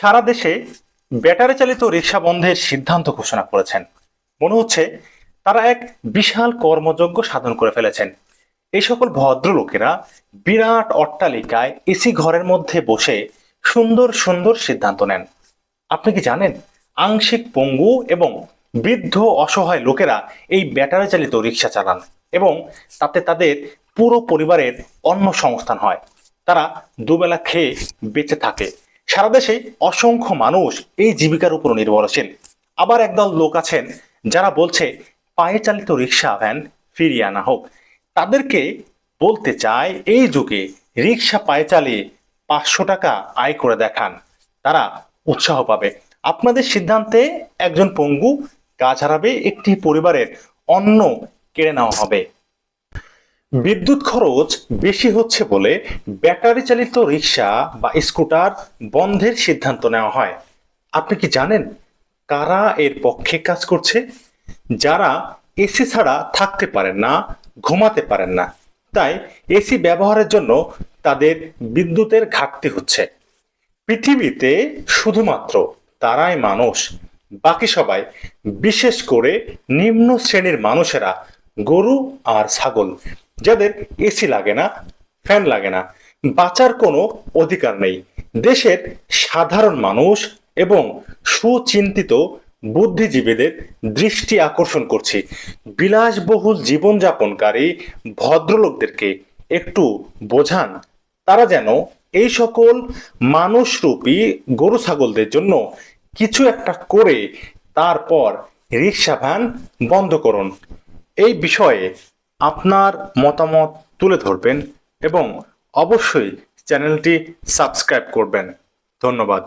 সারা দেশে ব্যাটারি চালিত রিক্সা বন্ধের সিদ্ধান্ত ঘোষণা করেছেন। মনে হচ্ছে তারা এক বিশাল কর্মযজ্ঞ সাধন করে ফেলেছেন। এই সকল ভদ্রলোকেরা বিরাট অট্টালিকায় এসি ঘরের মধ্যে বসে সুন্দর সুন্দর সিদ্ধান্ত নেন। আপনি কি জানেন, আংশিক পঙ্গু এবং বৃদ্ধ অসহায় লোকেরা এই ব্যাটারি চালিত রিক্সা চালান এবং তাতে তাদের পুরো পরিবারের অন্ন সংস্থান হয়। তারা দুবেলা খেয়ে বেঁচে থাকে। সারা দেশে অসংখ্য মানুষ এই জীবিকার উপর নির্ভরশীল। আবার একদল লোক আছেন যারা বলছে, পায়ে চালিত রিক্সা ভ্যান ফিরিয়ে আনা হোক। তাদেরকে বলতে চায়, এই যুগে রিক্সা পায়ে চালিয়ে পাঁচশো টাকা আয় করে দেখান। তারা উৎসাহ পাবে। আপনাদের সিদ্ধান্তে একজন পঙ্গু কাজ হারাবে একটি পরিবারের অন্ন কেড়ে নেওয়া হবে। বিদ্যুৎ খরচ বেশি হচ্ছে বলে ব্যাটারি চালিত রিক্সা বা স্কুটার বন্ধের সিদ্ধান্ত নেওয়া হয়। আপনি কি জানেন কারা এর পক্ষে কাজ করছে? যারা এসি ছাড়া থাকতে পারেন না, ঘুমাতে পারেন না। তাই এসি ব্যবহারের জন্য তাদের বিদ্যুতের ঘাটতি হচ্ছে। পৃথিবীতে শুধুমাত্র তারাই মানুষ, বাকি সবাই, বিশেষ করে নিম্ন শ্রেণির মানুষেরা, গরু আর ছাগল। যাদের এসি লাগে না, ফ্যান লাগে না, বাঁচার কোনো অধিকার নেই। দেশের সাধারণ মানুষ এবং সুচিন্তিত বুদ্ধিজীবীদের দৃষ্টি আকর্ষণ করছি। বিলাসবহুল জীবনযাপনকারী ভদ্রলোকদেরকে একটু বোঝান, তারা যেন এই সকল মানুষরূপী গরু ছাগলদের জন্য কিছু একটা করে তারপর রিক্সা ভ্যান বন্ধ করুন। এই বিষয়ে আপনার মতামত তুলে ধরবেন এবং অবশ্যই চ্যানেলটি সাবস্ক্রাইব করবেন। ধন্যবাদ।